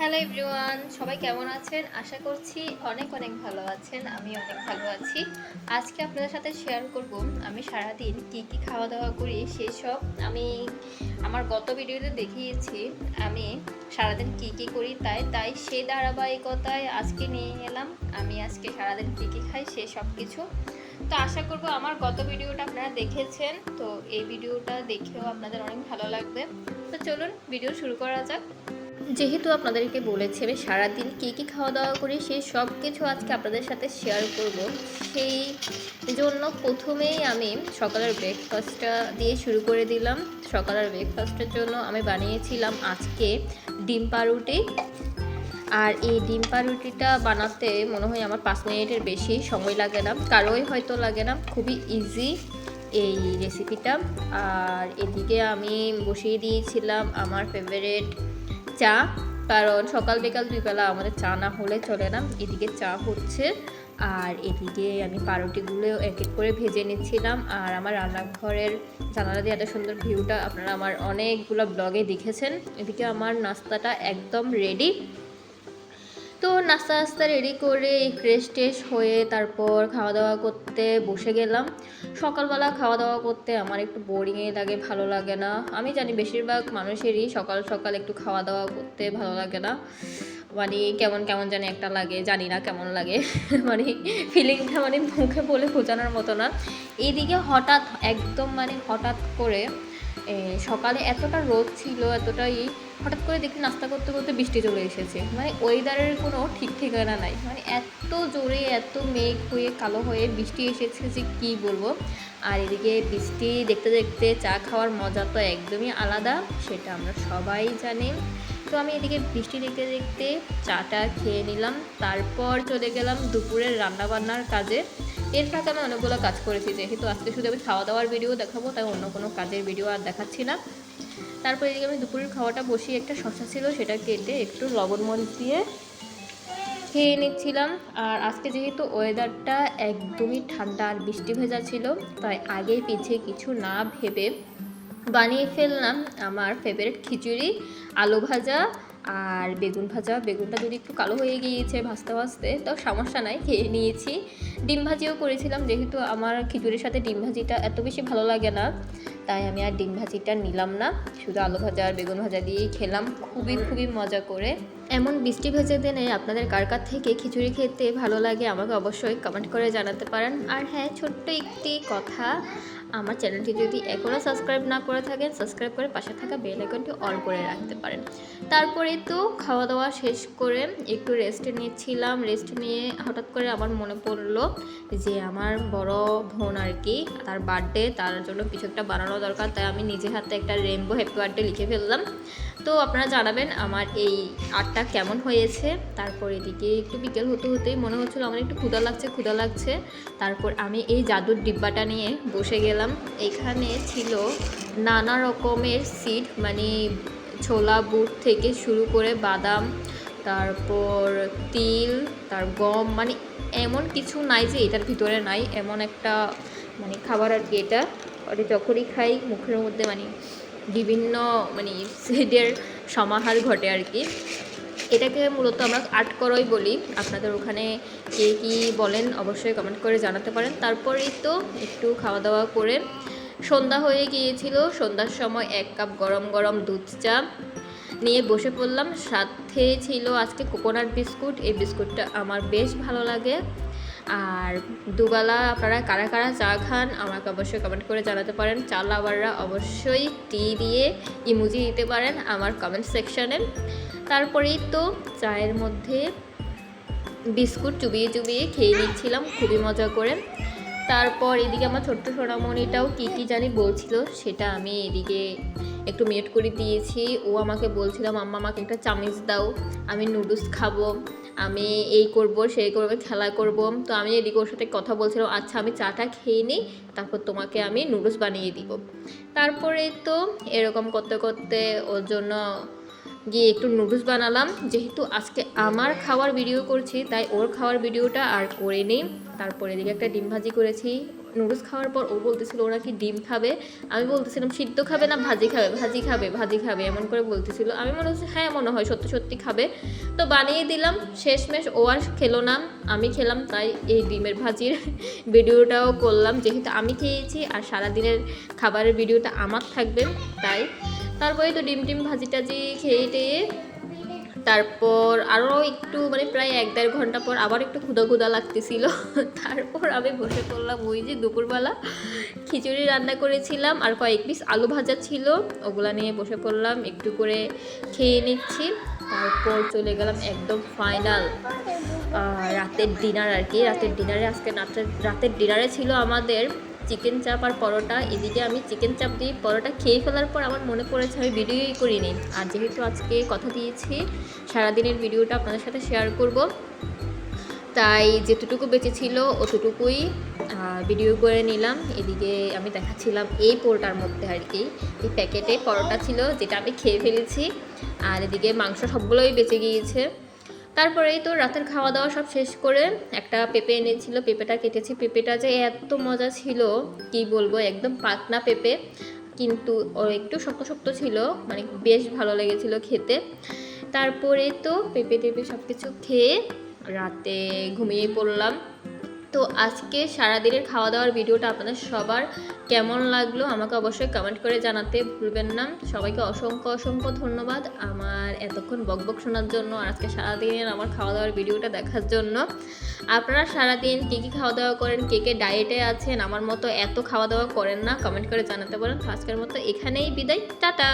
Hello everyone সবাই কেমন আছেন? আশা করছি অনেক অনেক ভালো আছেন, আমি অনেক ভালো আছি। আজকে আপনাদের সাথে শেয়ার করব আমি সারাদিন কি কি খাওয়া দাওয়া করি সেই সব আমি আমার গত ভিডিওতে দেখিয়েছি, আমি সারাদিন কি কি করি তাই তাই সেই ধারাবাহিকতায় আজকে নিয়ে এলাম। আমি আজকে সারাদিন কী কী খাই সেই সব কিছু। তো আশা করব আমার গত ভিডিওটা আপনারা দেখেছেন, তো এই ভিডিওটা দেখেও আপনাদের অনেক ভালো লাগবে। তো চলুন ভিডিও শুরু করা যাক। যেহেতু আপনাদেরকে বলেছি, আমি সারাদিন কী কী খাওয়া দাওয়া করি সেই সব কিছু আজকে আপনাদের সাথে শেয়ার করব। সেই জন্য প্রথমেই আমি সকালের ব্রেকফাস্টটা দিয়ে শুরু করে দিলাম। সকালের ব্রেকফাস্টের জন্য আমি বানিয়েছিলাম আজকে ডিম পাউরুটি আর এই ডিম পাউরুটিটা বানাতে মনে হয় আমার পাঁচ মিনিটের বেশি সময় লাগে না, কারোই হয়তো লাগে না। খুবই ইজি এই রেসিপিটা আর এদিকে আমি বসিয়ে দিয়েছিলাম আমার ফেভারেট চা, কারণ সকাল বিকাল দুইবেলা আমাদের চা না হলে চলে না। এদিকে চা হচ্ছে, আর এদিকে আমি পাউরুটিগুলো এক এক করে ভেজে নিচ্ছিলাম। আর আমার রান্নাঘরের জানালা দিয়ে এত সুন্দর ভিউটা আপনারা আমার অনেকগুলো ব্লগে দেখেছেন। এদিকে আমার নাস্তাটা একদম রেডি তো নাস্তা নাস্তা রেডি করে ফ্রেশ ট্রেশ হয়ে তারপর খাওয়া দাওয়া করতে বসে গেলাম। সকালবেলা খাওয়া দাওয়া করতে আমার একটু বোরিংয়ে লাগে, ভালো লাগে না। আমি জানি বেশিরভাগ মানুষেরই সকাল সকাল একটু খাওয়া দাওয়া করতে ভালো লাগে না। মানে কেমন কেমন জানি একটা লাগে, জানি না কেমন লাগে। মানে ফিলিংটা মানে মুখে বলে বোঝানোর মতো না। এইদিকে হঠাৎ, একদম মানে হঠাৎ করে সকালে এতটা রোদ ছিল, এতটাই হঠাৎ করে দেখি নাস্তা করতে করতে বৃষ্টি চলে এসেছে। মানে ওয়েদারের কোনো ঠিক ঠিকানা নাই। মানে এত জোরে, এত মেঘ হয়ে, কালো হয়ে বৃষ্টি এসেছে যে কী বলব? আর এদিকে বৃষ্টি দেখতে দেখতে চা খাওয়ার মজা তো একদমই আলাদা, সেটা আমরা সবাই জানি। তো আমি এদিকে বৃষ্টি দেখতে দেখতে চাটা খেয়ে নিলাম, তারপর চলে গেলাম দুপুরের রান্নাবান্নার কাজে। এর ফাঁকে আমি অনেকগুলো কাজ করেছি, যেহেতু আজকে শুধু আমি খাওয়া দাওয়ার ভিডিও দেখাবো, তাই অন্য কোনো কাজের ভিডিও আর দেখাচ্ছি না। তারপর এদিকে আমি দুপুরের খাওয়াটা বসিয়ে একটা শশা ছিল, সেটা কেটে একটু লবণ মরিচ দিয়ে খেয়ে নিচ্ছিলাম। আর আজকে যেহেতু ওয়েদারটা একদমই ঠান্ডা আর বৃষ্টি ভেজা ছিল, তাই আগে পিছিয়ে কিছু না ভেবে বানিয়ে ফেললাম আমার ফেভারিট খিচুড়ি, আলু ভাজা আর বেগুন ভাজা। বেগুনটা যদি একটু কালো হয়ে গিয়েছে ভাজতে ভাজতে, তো সমস্যা নাই, খেয়ে নিয়েছি। ডিম ভাজিও করেছিলাম, যেহেতু আমার খিচুড়ির সাথে ডিম ভাজিটা এত বেশি ভালো লাগে না, তাই আমি আর ডিম ভাজিটা নিলাম না। শুধু আলু ভাজা আর বেগুন ভাজা দিয়েই খেলাম, খুবই খুবই মজা করে। এমন বৃষ্টি ভেজে দিনে আপনাদের কার কার থেকে খিচুড়ি খেতে ভালো লাগে আমাকে অবশ্যই কমেন্ট করে জানাতে পারেন। আর হ্যাঁ ছোট্ট একটি কথা আমার চ্যানেলটি যদি এখনও সাবস্ক্রাইব না করে থাকেন, সাবস্ক্রাইব করে পাশে থাকা বেল আইকনটি অল করে রাখতে পারেন। তারপরে তো খাওয়া দাওয়া শেষ করে একটু রেস্ট নিয়েছিলাম রেস্ট নিয়ে হঠাৎ করে আমার মনে পড়ল যে আমার বড় বোন আর কি, তার বার্থডে তার জন্য কিছু একটা বানানো দরকার, তাই আমি নিজে হাতে একটা রেনবো হ্যাপি বার্থডে লিখে ফেললাম। তো আপনারা জানাবেন আমার এই আর্টটা কেমন হয়েছে। তারপর এদিকে একটু বিকেল হতে হতেই মনে হচ্ছিল, আমার একটু ক্ষুধা লাগছে ক্ষুধা লাগছে। তারপর আমি এই জাদুর ডিব্বাটা নিয়ে বসে গেলাম। এখানে ছিল নানা রকমের সিড মানে ছোলা, বুট থেকে শুরু করে বাদাম, তারপর তিল, তার গম মানে এমন কিছু নাই যে এটার ভিতরে নাই। এমন একটা মানে খাবার আর কি এটা। ওটা যখনই খাই, মুখের মধ্যে মানে বিভিন্ন মানে সিডের সমাহার ঘটে আর কি। এটাকে মূলত আমরা আর্ট করই বলি। আপনাদের ওখানে কে কী বলেন অবশ্যই কমেন্ট করে জানাতে পারেন। তারপরেই তো একটু খাওয়া দাওয়া করে সন্ধ্যা হয়ে গিয়েছিল। সন্ধ্যার সময় এক কাপ গরম গরম দুধ চা নিয়ে বসে পড়লাম। সাথে ছিল আজকে কোকোনাট বিস্কুট এই বিস্কুটটা আমার বেশ ভালো লাগে। আর দুবেলা আপনারা কারা কারা চা খান, আমাকে অবশ্যই কমেন্ট করে জানাতে পারেন। চা লাভাররা অবশ্যই টি দিয়ে ইমুজি দিতে পারেন আমার কমেন্ট সেকশানে তারপরেই তো চায়ের মধ্যে বিস্কুট চুবিয়ে চুবিয়ে খেয়ে নিচ্ছিলাম, খুবই মজা করে। তারপর এদিকে আমার ছোট্ট সোনামণিটাও কী কী জানি বলছিল, সেটা আমি এদিকে একটু মিউট করে দিয়েছি। ও আমাকে বলছিল আম্মা আমাকে একটা চামিচ দাও, আমি নুডলস খাব। আমি এই করব, সেই করব খেলা করব। তো আমি এদিকে ওর সাথে কথা বলছিলাম আচ্ছা আমি চাটা খেয়ে নিই, তারপর তোমাকে আমি নুডলস বানিয়ে দিব। তারপরে তো এরকম করতে করতে ওর জন্য গিয়ে একটু নুডলস বানালাম। যেহেতু আজকে আমার খাওয়ার ভিডিও করছি, তাই ওর খাওয়ার ভিডিওটা আর করে নিই। তারপরে এদিকে একটা ডিম ভাজি করেছি। নুডলস খাওয়ার পর ও বলতেছিল, ওরা কি ডিম খাবে? আমি বলতেছিলাম, সিদ্ধ খাবে না, ভাজি খাবে ভাজি খাবে ভাজি খাবে, এমন করে বলতেছিল। আমি মনে হচ্ছে হ্যাঁ মনে হয়, সত্যি সত্যি খাবে। তো বানিয়ে দিলাম, শেষমেশ ও আর খেলো না, আমি খেলাম তাই এই ডিমের ভাজির ভিডিওটাও করলাম। যেহেতু আমি খেয়েছি আর সারাদিনের খাবারের ভিডিওটা আমার থাকবে তাই। তারপরে তো ডিম টিম ভাজি টাজি খেয়ে টেয়ে তারপর আরও একটু মানে প্রায় এক দেড় ঘণ্টা পর আবার একটু ক্ষুদা ক্ষুদা লাগতেছিল। তারপর আমি বসে পড়লাম ওই যে দুপুরবেলা। খিচুড়ি রান্না করেছিলাম আর কয়েক পিস আলু ভাজা ছিল। ওগুলা নিয়ে বসে পড়লাম, একটু করে খেয়ে নিচ্ছি। তারপর চলে গেলাম একদম ফাইনাল রাতের ডিনার আর কি। রাতের ডিনারে আজকে রাতের রাতের ডিনারে ছিল আমাদের চিকেন চাপ আর পরোটা, এদিকে আমি চিকেন চাপ দিয়ে পরোটা খেয়ে ফেলার পর আমার মনে পড়েছে আমি ভিডিওই করিনি। আর যেহেতু আজকে কথা দিয়েছি, সারাদিনের ভিডিওটা আপনাদের সাথে শেয়ার করব। তাই যেতটুকু বেঁচে ছিল অতটুকুই ভিডিও করে নিলাম। এদিকে আমি দেখাচ্ছিলাম এই পোলটার মধ্যে আর কি। এই প্যাকেটে পরোটা ছিল, যেটা আমি খেয়ে ফেলেছি। আর এদিকে মাংস সবগুলোই বেঁচে গিয়েছে। তারপরেই তো রাতের খাওয়া দাওয়া সব শেষ করে একটা পেঁপে এনেছিল, পেঁপেটা কেটেছি। পেঁপেটা যে এত মজা ছিল, কি বলব, একদম পাতনা পেঁপে, কিন্তু একটু শক্ত শক্ত ছিল মানে বেশ ভালো লেগেছিল খেতে। তারপরে তো পেঁপে টেপে সব কিছু খেয়ে রাতে ঘুমিয়ে পড়লাম। তো আজকে সারাদিনের খাওয়া দাওয়ার ভিডিওটা আপনাদের সবার কেমন লাগল আমাকে অবশ্যই কমেন্ট করে জানাতে ভুলবেন না। সবাইকে অসংখ্য অসংখ্য ধন্যবাদ আমার এতক্ষণ বকবক শোনার জন্য আর আজকে সারাদিনের আমার খাওয়া দাওয়ার ভিডিওটা দেখার জন্য। আপনারা সারাদিন কী কী খাওয়া দাওয়া করেন, কে কে ডায়েটে আছেন, আমার মতো এত খাওয়া দাওয়া করেন না কমেন্ট করে জানাতে পারেন আজকের মতো এখানেই বিদায়, টাটা!